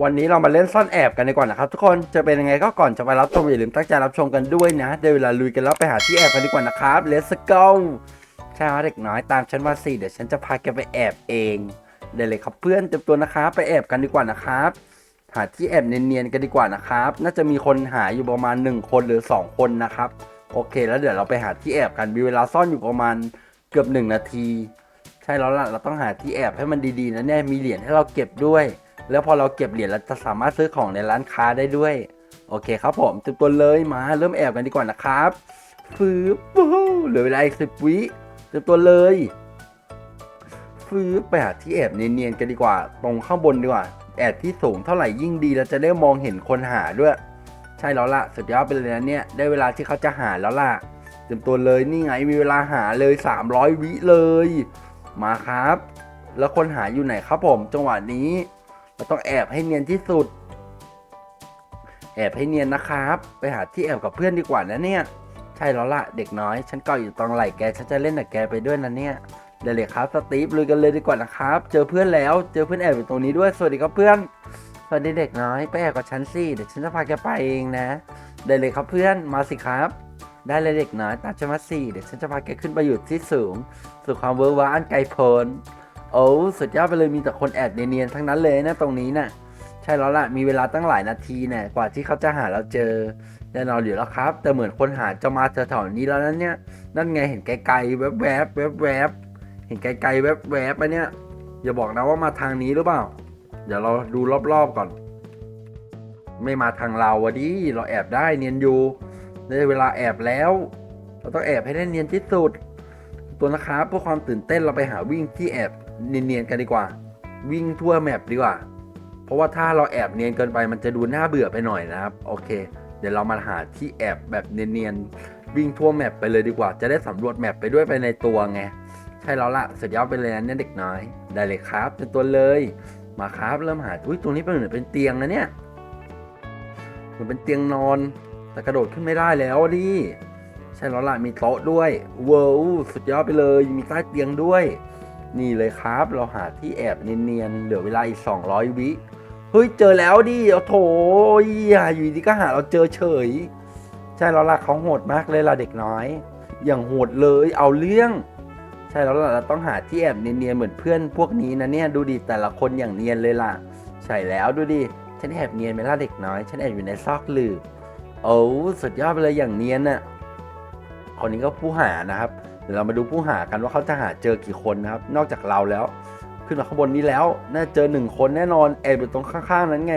วันนี้เรามาเล่นซ่อนแอบกันดีกว่านะครับทุกคนจะเป็นยังไงก็ก่อนจะไปรับชมอย่าลืมตั้งใจรับชมกันด้วยนะเดี๋ยวเวลาลุยกันแล้วไปหาที่แอบกันดีกว่านะครับ let's go ใช่ครับเด็กน้อยตามฉันมาสิเดี๋ยวฉันจะพาแกไปแอบเองเดี๋ยเลยครับเพื่อนเตรียมตัวนะครับไปแอบกันดีกว่านะครับ หาที่แอบเนียนๆกันดีกว่านะครับ น่าจะมีคนหาอยู่ประมาณ 1 คนหรือ 2 คนนะครับ โอเค แล้วเดี๋ยวเราไปหาที่แอบกันมีเวลาซ่อนอยู่ประมาณเกือบ 1 นาที ใช่แล้วล่ะเราต้องหาที่แอบให้มันดีๆนะเนี่ยมีเหรียญให้เราเก็บด้วย แล้วพอเราเก็บเหรียญเราจะสามารถซื้อของในร้านค้าได้ด้วย โอเคครับผมเตรียมตัวเลยมา เริ่มแอบกันดีกว่านะครับฟืบเหลือเวลาอีกสิบวิเตรียมตัวเลยฟื้นไปหาที่แอบเนียนๆกันดีกว่า ตรงข้างบนดีกว่า แอบที่สูงเท่าไหร่ยิ่งดีเราจะได้มองเห็นคนหาด้วย ใช่แล้วล่ะสุดยอดไปเลยนะเนี่ยได้เวลาที่เขาจะหาแล้วล่ะเตรียมตัวเลยนี่ไงมีเวลาหาเลย 300 วิเลย มาครับ แล้วคนหาอยู่ไหนครับผม จังหวะนี้ เราต้องแอบให้เนียนที่สุด แอบให้เนียนนะครับ ไปหาที่แอบกับเพื่อนดีกว่านะเนี่ย ใช่แล้วล่ะเด็กน้อย ฉันเกาะอยู่ตรงไหล่แก ฉันจะเล่นกับแกไปด้วยนะเนี่ยเดี๋ยวเลยครับสตีฟลุยกันเลยดีกว่านะครับ เจอเพื่อนแล้ว เจอเพื่อนแอบอยู่ตรงนี้ด้วย สวัสดีครับเพื่อน สวัสดีเด็กน้อย ไปแอบกับฉันสิ เดี๋ยวฉันจะพาแกไปเองนะได้เลยครับเพื่อน มาสิครับได้เลยเด็กน้อยตามฉันมาสิเดี๋ยวฉันจะพาแกขึ้นไปอยู่ที่สูง สู่ความเวอร์ว้าอันไกลโพ้น โอ้สุดยอดไปเลยมีแต่คนแอบเนียนๆทั้งนั้นเลยนะตรงนี้น่ะ ใช่แล้วล่ะมีเวลาตั้งหลายนาทีนี่ยกว่าที่เขาจะหาเราเจอแน่นอนอยู่แล้วครับ แต่เหมือนคนหาจะมาแถวๆนี้แล้วนั่นเนี่ย นั่นไงเห็นไกลๆแวบๆแวบๆเห็นไกลๆแวบๆไปเนี่ยอย่าบอกนะว่ามาทางนี้หรือเปล่า เดี๋ยวเราดูรอบๆก่อน ไม่มาทางเราวะดิเราแอบได้เนียนอยู่ได้เวลาแอบแล้ว เราต้องแอบให้ได้เนียนที่สุด ตัวนะครับเพื่อความตื่นเต้นเราไปหาวิ่งที่แอบ เนียนๆกันดีกว่า วิ่งทั่วแมปดีกว่า เพราะว่าถ้าเราแอบเนียนเกินไปมันจะดูน่าเบื่อไปหน่อยนะครับ โอเค เดี๋ยวเรามาหาที่แอบแบบเนียนๆวิ่งทั่วแมปไปเลยดีกว่า จะได้สำรวจแมปไปด้วยไปในตัวไงใช่แล้วล่ะสุดยอดไปเลยนะเนี่ยเด็กน้อย ได้เลยครับเป็นตัวเลย มาครับเริ่มหาอุ้ยตรงนี้เป็นเหมือนเป็นเตียงนะเนี่ยเหมือนเป็นเตียงนอน แต่กระโดดขึ้นไม่ได้แล้วดิใช่แล้วล่ะมีโต๊ะด้วยเว้าวสุดยอดไปเลยมีใต้เตียงด้วย นี่เลยครับ เราหาที่แอบเนียนๆเหลือเวลาอีก 200 วิเฮ้ยเจอแล้วดิโอ้โถอย่าอยู่ดีก็หาเราเจอเฉย ใช่แล้วล่ะเขาโหดมากเลยล่ะเด็กน้อย อย่างโหดเลยเอาเรื่อง ใช่แล้วล่ะเราต้องหาที่แอบเนียนๆเหมือนเพื่อนพวกนี้นะเนี่ยดูดิแต่ละคนอย่างเนียนเลยล่ะ ใช่แล้วดูดิฉันแอบเนียนไหมล่ะเด็กน้อย ฉันแอบอยู่ในซอกหลืบโอ้สุดยอดไปเลยอย่างเนียนน่ะคนนี้ก็ผู้หานะครับ เดี๋ยวเรามาดูผู้หากันว่าเขาจะหาเจอกี่คนนะครับ นอกจากเราแล้ว ขึ้นมาข้างบนนี้แล้ว น่าเจอหนึ่งคนแน่นอนแอบอยู่ตรงข้างๆนั้นไง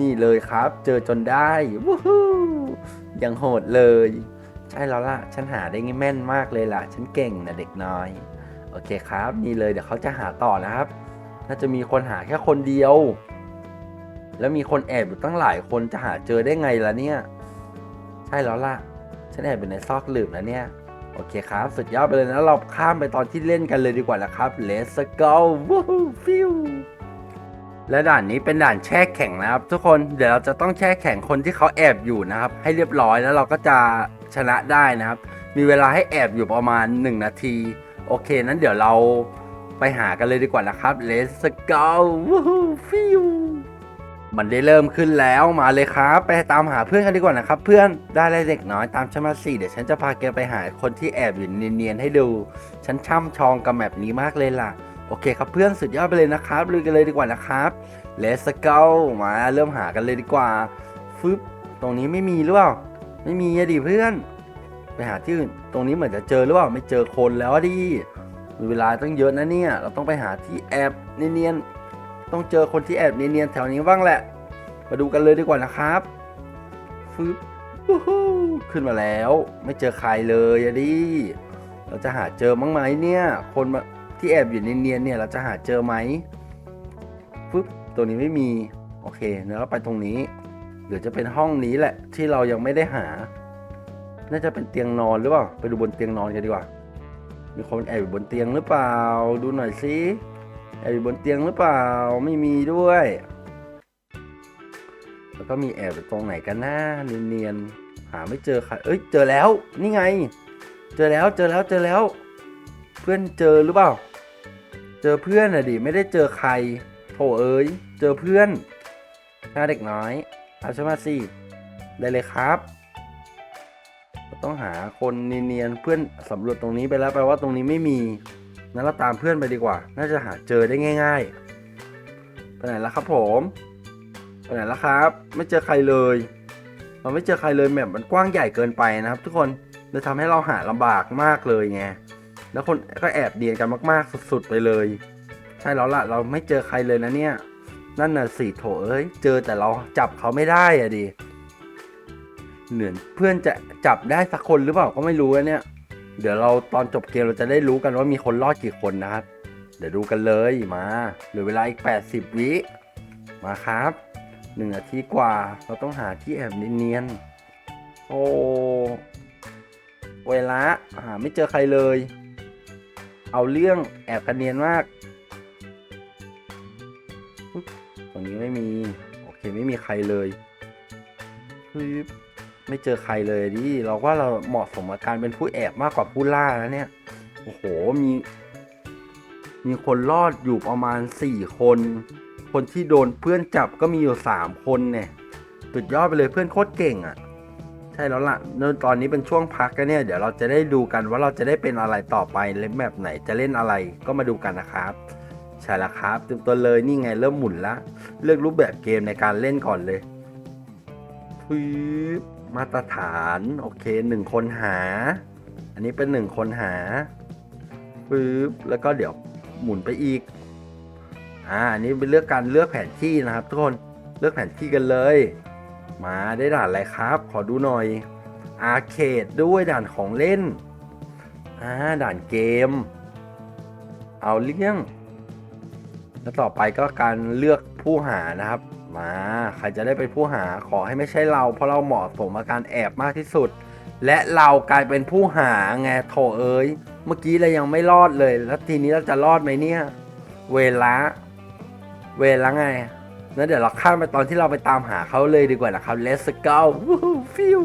นี่เลยครับ เจอจนได้วู้ฮู้ยังโหดเลย ใช่แล้วล่ะ ฉันหาได้แม่นมากเลยล่ะ ฉันเก่งนะเด็กน้อย โอเคครับ นี่เลยเดี๋ยวเขาจะหาต่อนะครับ น่าจะมีคนหาแค่คนเดียว แล้วมีคนแอบอยู่ตั้งหลายคนจะหาเจอได้ไงล่ะเนี่ย ใช่แล้วล่ะ ฉันแอบอยู่ในซอกหลืบนะเนี่ย โอเคครับ สุดยอดไปเลยนะ เราข้ามไปตอนที่เล่นกันเลยดีกว่านะครับ Let's go วู้ฮู้ฟิวและด่านนี้เป็นด่านแช่แข็งนะครับ ทุกคนเดี๋ยวเราจะต้องแช่แข็งคนที่เขาแอบอยู่นะครับ ให้เรียบร้อยแล้วเราก็จะชนะได้นะครับ มีเวลาให้แอบอยู่ประมาณ 1 นาที โอเคนั้นเดี๋ยวเราไปหากันเลยดีกว่านะครับ Let's go วู้ฮู้ฟิว มันได้เริ่มขึ้นแล้วมาเลยครับ ไปตามหาเพื่อนกันดีกว่านะครับ เพื่อนได้เลยเด็กน้อยตามฉันมาสิเดี๋ยวฉันจะพาแกไปหาคนที่แอบอยู่เนียนๆให้ดู ฉันช่ำชองกับแมปนี้มากเลยล่ะโอเคครับเพื่อนสุดยอดไปเลยนะครับลุยกันเลยดีกว่านะครับ Let's go มาเริ่มหากันเลยดีกว่าฟึบตรงนี้ไม่มีหรือเปล่าไม่มีอะดิเพื่อน ไปหาที่อื่นตรงนี้เหมือนจะเจอหรือเปล่าไม่เจอคนแล้วดิมีเวลาตั้งเยอะนะเนี่ย เราต้องไปหาที่แอบเนียนๆ ต้องเจอคนที่แอบเนียนๆแถวนี้บ้างแหละ มาดูกันเลยดีกว่านะครับฟึบขึ้นมาแล้ว ไม่เจอใครเลยอะดิ เราจะหาเจอมั้งไหมเนี่ย คนที่แอบอยู่เนียนๆเนี่ย เราจะหาเจอไหมฟึบตัวนี้ไม่มี โอเคเดี๋ยวเราไปตรงนี้เดี๋ยวจะเป็นห้องนี้แหละ ที่เรายังไม่ได้หา น่าจะเป็นเตียงนอนหรือเปล่า ไปดูบนเตียงนอนกันดีกว่า มีคนแอบอยู่บนเตียงหรือเปล่า ดูหน่อยสิ แอบอยู่บนเตียงหรือเปล่าไม่มีด้วย แล้วก็มีแอบตรงไหนกันนะเนียนๆหาไม่เจอใครเอ้ยเจอแล้วนี่ไง เจอแล้วเจอแล้วเจอแล้ว เพื่อนเจอหรือเปล่า เจอเพื่อนอะดิไม่ได้เจอใครโถเอ้ยเจอเพื่อนหน้าเด็กน้อยเอาฉันมาสิได้เลยครับต้องหาคนเนียนๆเพื่อนสำรวจตรงนี้ไปแล้วแปลว่าตรงนี้ไม่มี งั้นเราตามเพื่อนไปดีกว่า น่าจะหาเจอได้ง่าย ๆ ไปไหนแล้วครับผมไปไหนแล้วครับ ไม่เจอใครเลย เราไม่เจอใครเลยแมปมันกว้างใหญ่เกินไปนะครับ ทุกคนเลยทำให้เราหาลำบากมากเลยไง แล้วคนก็แอบเดียนกันมาก ๆ สุด ๆ ไปเลย ใช่แล้วล่ะ เราไม่เจอใครเลยนะเนี่ย นั่นน่ะสิโถเอ้ย เจอแต่เราจับเขาไม่ได้อะดิ เหมือนเพื่อนจะจับได้สักคนหรือเปล่าก็ไม่รู้นะเนี่ย เดี๋ยวเราตอนจบเกมเราจะได้รู้กันว่ามีคนรอดกี่คนนะครับ เดี๋ยวดูกันเลยมาเหลือเวลาอีก 80 วิมาครับหนึ่งนาทีกว่าเราต้องหาที่แอบเนียนๆโอ้เวลาหาไม่เจอใครเลย เอาเรื่องแอบกันเนียนมากตรงนี้ไม่มี โอเคไม่มีใครเลยปึ๊บ ไม่เจอใครเลยดิเราว่าเราเหมาะสมกับการเป็นผู้แอบมากกว่าผู้ล่าแล้วเนี่ย โอ้โหมี มีคนรอดอยู่ประมาณสี่คน คนที่โดนเพื่อนจับก็มีอยู่สามคนเนี่ยสุดยอดไปเลยเพื่อนโคตรเก่งอะ่ะ ใช่แล้วล่ะเนื่องตอนนี้เป็นช่วงพักกันเนี่ย เดี๋ยวเราจะได้ดูกันว่าเราจะได้เป็นอะไรต่อไปเล่นแบบไหนจะเล่นอะไรก็มาดูกันนะครับใช่แล้วครับเต็มตัวเลยนี่ไงเริ่มหมุนละเลือกรูปแบบเกมในการเล่นก่อนเลยปึ๊บ มาตรฐานโอเคหนึ่งคนหา อันนี้เป็นหนึ่งคนหาปึ๊บแล้วก็เดี๋ยวหมุนไปอีกอ่าอันนี้เป็นเลือกการเลือกแผนที่นะครับ ทุกคนเลือกแผนที่กันเลย มาได้ด่านอะไรครับ ขอดูหน่อยอาร์เคดด้วยด่านของเล่นอ่าด่านเกม เอาเรื่องแล้วต่อไปก็การเลือกผู้หานะครับ มา ใครจะได้เป็นผู้หาขอให้ไม่ใช่เรา เพราะเราเหมาะสมกับการแอบมากที่สุด และเรากลายเป็นผู้หาไงโถเอ้ย เมื่อกี้เรายังไม่รอดเลย แล้วทีนี้เราจะรอดไหมเนี่ย เวลา เวลาไงงั้นเดี๋ยวเราข้ามไปตอนที่เราไปตามหาเขาเลยดีกว่านะครับ let's go ฟิว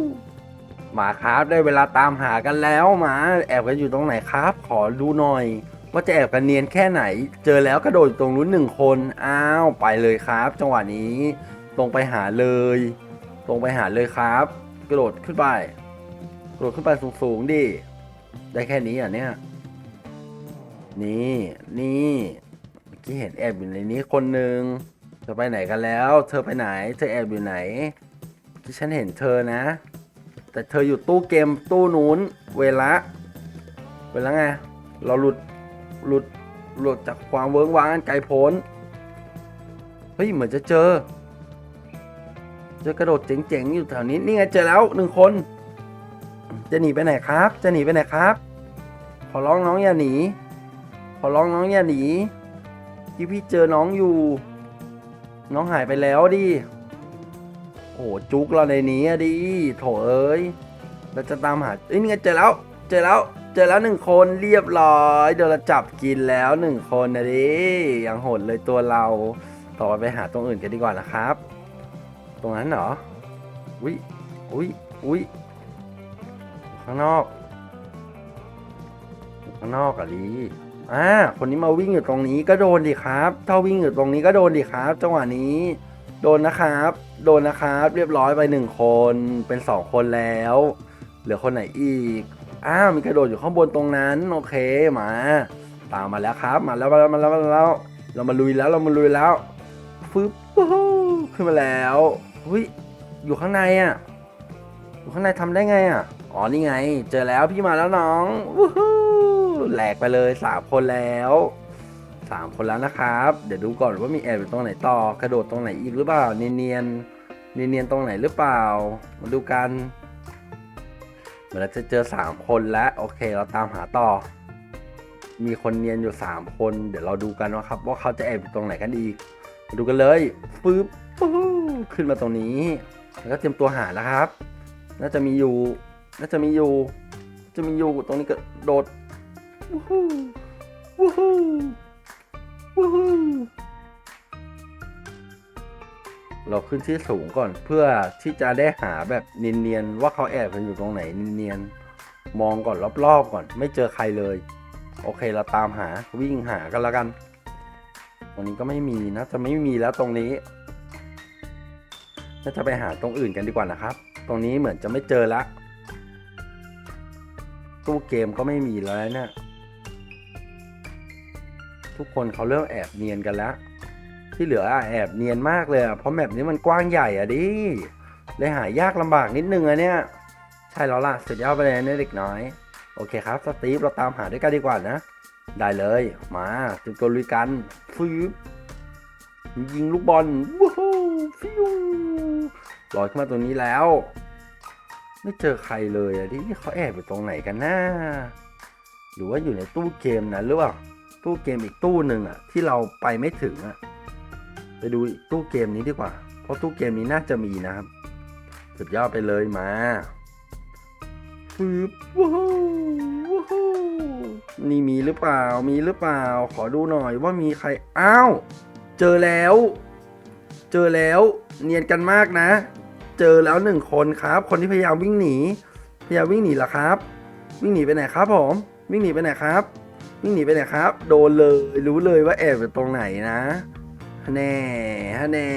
มาครับได้เวลาตามหากันแล้วมา แอบกันอยู่ตรงไหนครับ ขอดูหน่อย ว่าจะแอบกันเนียนแค่ไหน เจอแล้วกระโดดตรงนู้นหนึ่งคน อ้าว ไปเลยครับ จังหวะนี้ ตรงไปหาเลย ตรงไปหาเลยครับ กระโดดขึ้นไป กระโดดขึ้นไปสูงๆดิ ได้แค่นี้อะเนี่ย นี่ นี่เมื่อกี้เห็นแอบอยู่ในนี้คนหนึ่งเธอไปไหนกันแล้ว เธอไปไหน เธอแอบอยู่ไหน ที่ฉันเห็นเธอนะ แต่เธออยู่ตู้เกมตู้นู้น เวลา เวลาไง เราหลุด หลุดหลุดจากความเวิ้งว้างอันไกลโพ้น เฮ้ย เหมือนจะเจอ เจอกระโดดเจ๋งๆ อยู่แถวนี้ นี่ไงเจอแล้วหนึ่งคน จะหนีไปไหนครับ จะหนีไปไหนครับ ขอร้องน้องอย่าหนี ขอร้องน้องอย่าหนีที่พี่เจอน้องอยู่ น้องหายไปแล้วดิ โอ้โหจุกเราในนี้อะดิ โถเอ้ย เราจะตามหาเอ้ยนี่ไงเจอแล้ว เจอแล้ว เจอแล้วหนึ่งคนเรียบร้อยเดี๋ยวเราจับกินแล้วหนึ่งคนนะดิยังโหดเลยตัวเรา ต่อไปหาตรงอื่นกันดีกว่านะครับ ตรงนั้นเหรออุ้ยอุ้ยอุ้ยข้างนอก ข้างนอกอะลีอ่าคนนี้มาวิ่งอยู่ตรงนี้ก็โดนดิครับ ถ้าวิ่งอยู่ตรงนี้ก็โดนดิครับ จังหวะนี้ โดนนะครับ โดนนะครับ เรียบร้อยไปหนึ่งคนเป็นสองคนแล้ว เหลือคนไหนอีก อ้าวมีกระโดดอยู่ข้างบนตรงนั้น โอเคมา ตามมาแล้วครับ มาแล้วมาแล้วมาแล้วมาแล้ว เรามาลุยแล้วเรามาลุยแล้วฟึบขึ้นมาแล้วหุ้ยอยู่ข้างในอะอยู่ข้างในทำได้ไงอะอ๋อนี่ไง เจอแล้วพี่มาแล้วน้องวู้ฮู้แหลกไปเลยสามคนแล้วสามคนแล้วนะครับ เดี๋ยวดูก่อนว่ามีแอบอยู่ตรงไหนต่อกระโดดตรงไหนอีกหรือเปล่าเนียนเนียนเนียนเนียนตรงไหนหรือเปล่า มาดูกัน มือนเราจะเจอสามคนแล้วโอเค เราตามหาต่อ มีคนเนียนอยู่สามคน เดี๋ยวเราดูกันว่าครับ ว่าเขาจะแอบอยู่ตรงไหนกันอีกมาดูกันเลยปึ๊บปู๊ขึ้นมาตรงนี้แล้วก็เตรียมตัวหาแล้วครับ น่าจะมีอยู่ น่าจะมีอยู่ จะมีอยู่ตรงนี้ก็โดดวู้ฮู้วู้ฮู้วู้ฮู้ เราขึ้นที่สูงก่อนเพื่อที่จะได้หาแบบเนียนๆว่าเขาแอบกันอยู่ตรงไหนเนียนๆมองก่อนรอบๆก่อน ไม่เจอใครเลย โอเคเราตามหาวิ่งหากันแล้วกันตรงนี้ก็ไม่มีนะจะไม่มีแล้วตรงนี้น่าจะไปหาตรงอื่นกันดีกว่านะครับ ตรงนี้เหมือนจะไม่เจอละตู้เกมก็ไม่มีแล้วเนี่ยทุกคนเขาเริ่มแอบเนียนกันแล้ว ที่เหลืออะแอบเนียนมากเลยอะเพราะแมปนี้มันกว้างใหญ่อะดิ เลยหายากลำบากนิดนึงอะเนี่ย ใช่แล้วล่ะสุดยอดไปเลยนะเด็กน้อย โอเคครับสตีฟเราตามหาด้วยกันดีกว่านะ ได้เลย มาจุดกลุยกันฟืบยิงลูกบอลว้าวฟิวลอยขึ้นมาตรงนี้แล้ว ไม่เจอใครเลยอะที่เขาแอบอยู่ตรงไหนกันนะหรือว่าอยู่ในตู้เกมนั้นหรือเปล่าตู้เกมอีกตู้หนึ่งอะที่เราไปไม่ถึงอะ ไปดูตู้เกมนี้ดีกว่า เพราะตู้เกมนี้น่าจะมีนะครับ สุดยอดไปเลยมาฟืบว้าวว้าวนี่มีหรือเปล่า มีหรือเปล่า ขอดูหน่อยว่ามีใคร อ้าว เจอแล้ว เจอแล้ว เนียนกันมากนะ เจอแล้วหนึ่งคนครับ คนที่พยายามวิ่งหนี พยายามวิ่งหนีเหรอครับ วิ่งหนีไปไหนครับผม วิ่งหนีไปไหนครับ วิ่งหนีไปไหนครับ โดนเลย รู้เลยว่าแอบอยู่ตรงไหนนะ ฮะแน่ฮะแน่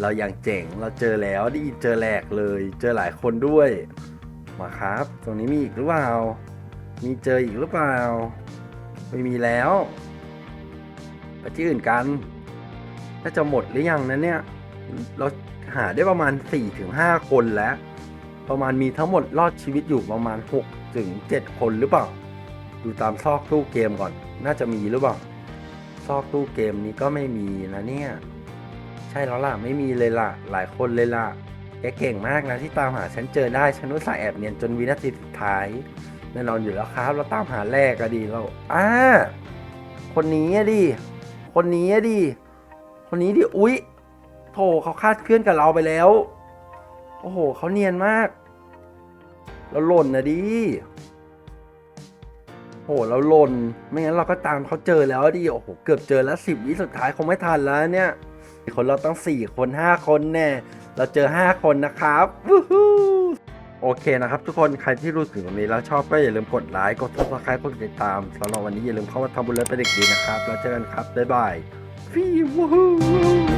เราอย่างเจ๋งเราเจอแล้วได้ยิเจอแหลกเลย เจอหลายคนด้วย มาครับ ตรงนี้มีอีกหรือเปล่า มีเจออีกหรือเปล่า ไม่มีแล้วไปที่อื่นกัน น่าจะหมดหรือยังนะเนี่ย เราหาได้ประมาณ 4-5 คนแล้ว ประมาณมีทั้งหมดรอดชีวิตอยู่ประมาณ6ถึง7คนหรือเปล่า ดูตามซอกตู้เกมก่อน น่าจะมีหรือเปล่า อกตู้เกมนี้ก็ไม่มีนะเนี่ย ใช่แล้วล่ะไม่มีเลยล่ะ หลายคนเลยล่ะแกเก่งมากนะที่ตามหาฉันเจอได้ฉันอุตส่าแอบเนียนจนวินาทีสุดท้ายแน่นอนอยู่แล้วครับ เราตามหาแรกอะดีเราอ่าคนนี้อะดิ คนนี้อะดิ คนนี้ดิ อุ๊ยโถเขาคาดเคลื่อนกับเราไปแล้ว โอ้โหเขาเนียนมาก เราหล่นนะดิ หเราหล่นไม่งั้นเราก็ตามเขาเจอแล้วดิโอ้โหเกือบเจอแล้วสิบวิสุดท้ายคงไม่ทันแล้วเนี่ยคนเราต้องสี่คนห้าคนแน่เราเจอห้าคนนะครับโอเคนะครับ ทุกคนใครที่รู้สึกตรงนี้แล้วชอบก็อย่าลืมกดไลค์กดซับสไครต์กดติดตามสำหรับวันนี้อย่าลืมเข้ามาทำบุญเลิศเป็นเด็กดีนะครับ แล้วเจอกันครับบ๊ายบายฟีวู้